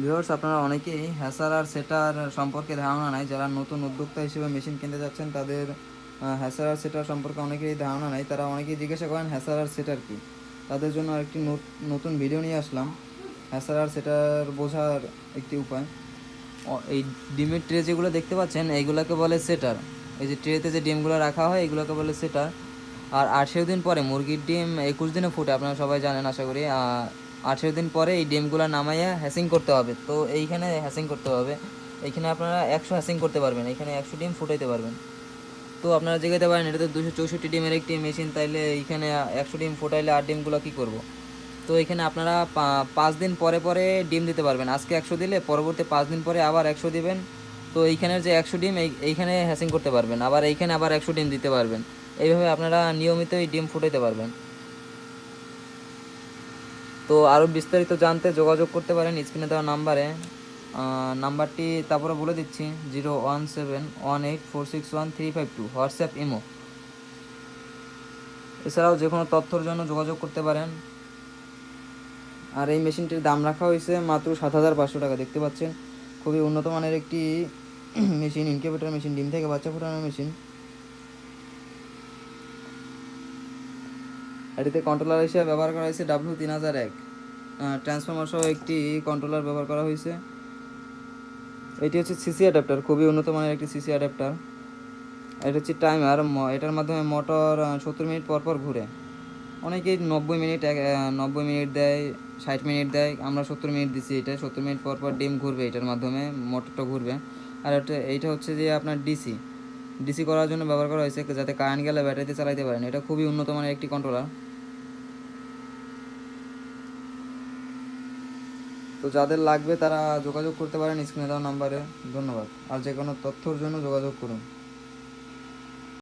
Viewers আপনারা অনেকেই হ্যাসার আর সেটার সম্পর্কে ধারণা নাই। যারা নতুন উদ্যোক্তা হিসেবে মেশিন কিনতে যাচ্ছেন, তাদের হ্যাসার আর সেটার সম্পর্কে অনেকেই ধারণা নাই। তারা অনেকেই জিজ্ঞাসা করেন, হ্যাসার আর সেটার কি? তাদের জন্য একটি নতুন ভিডিও নিয়ে আসলাম। হ্যাসার আর সেটার বোঝার একটি উপায়। এই ডিমের ট্রে যেগুলো দেখতে পাচ্ছেন, এইগুলোকে বলে সেটার। এই যে ট্রেতে যে ডিমগুলো রাখা হয় এগুলোকে বলে সেটার। আর আঠেরো দিন পরে মুরগির ডিম একুশ দিনে ফুটে, আপনারা সবাই জানেন, আশা করি। আঠেরো দিন পরে এই ডিমগুলো নামাইয়া হ্যাসিং করতে হবে। তো এইখানে হ্যাসিং করতে হবে। এইখানে আপনারা একশো হ্যাসিং করতে পারবেন। এখানে একশো ডিম ফুটাইতে পারবেন। তো আপনারা জিজ্ঞাসা পারেন, এটা তো দুশো চৌষট্টি ডিমের একটি মেশিন তাইলে এইখানে একশো ডিম ফোটাইলে আর ডিমগুলো কী করব? তো এখানে আপনারা পাঁচ দিন পরে পরে ডিম দিতে পারবেন। আজকে একশো দিলে পরবর্তী পাঁচ দিন পরে আবার একশো দিবেন। তো এইখানের যে একশো ডিম, এই, এইখানে হ্যাসিং করতে পারবেন। আবার এইখানে আবার একশো ডিম দিতে পারবেন। এইভাবে আপনারা নিয়মিতই ডিম ফুটাইতে পারবেন। তো আরও বিস্তারিত জানতে যোগাযোগ করতে পারেন স্ক্রিনে দেওয়া নাম্বারে। নাম্বারটি তারপরে বলে দিচ্ছি, zero one seven one eight four six one three five two, WhatsApp, imo. এছাড়াও যে কোনো তথ্যর জন্য যোগাযোগ করতে পারেন। আর এই মেশিনটির দাম রাখা হয়েছে মাত্র সাত হাজার পাঁচশো টাকা, দেখতে পাচ্ছেন। খুবই উন্নত মানের একটি মেশিন ইনকিউবেটর মেশিন, ডিম থেকে বাচ্চা ফোটানোর মেশিন। এটিতে কন্ট্রোলার হিসেবে ব্যবহার করা হয়েছে ডাব্লু তিন হাজার এক ট্রান্সফর্মার সহ একটি কন্ট্রোলার ব্যবহার করা হয়েছে। এটি হচ্ছে সিসি অ্যাডাপ্টার খুবই উন্নত মানের একটি সিসি অ্যাডাপ্টার এটা হচ্ছে টাইমার এটার মাধ্যমে মোটর সত্তর মিনিট পর পর ঘুরে। অনেকেই নব্বই মিনিট নব্বই মিনিট দেয়, ষাট মিনিট দেয়, আমরা সত্তর মিনিট দিচ্ছি এটা, সত্তর মিনিট পর পর ডিম ঘুরবে এটার মাধ্যমে মোটরটা ঘুরবে। আর এইটা হচ্ছে যে আপনার ডিসি ডিসি করার জন্য ব্যবহার করা হয়েছে যাতে কারেন্ট গেলে ব্যাটারিতে চালাইতে পারেন। এটা খুবই উন্নত মানের একটি কন্ট্রোলার তো যাদের লাগবে তারা যোগাযোগ করতে পারেন স্ক্রিনে দেওয়া নাম্বারে। ধন্যবাদ। আর যে কোনো তথ্যর জন্য যোগাযোগ করুন।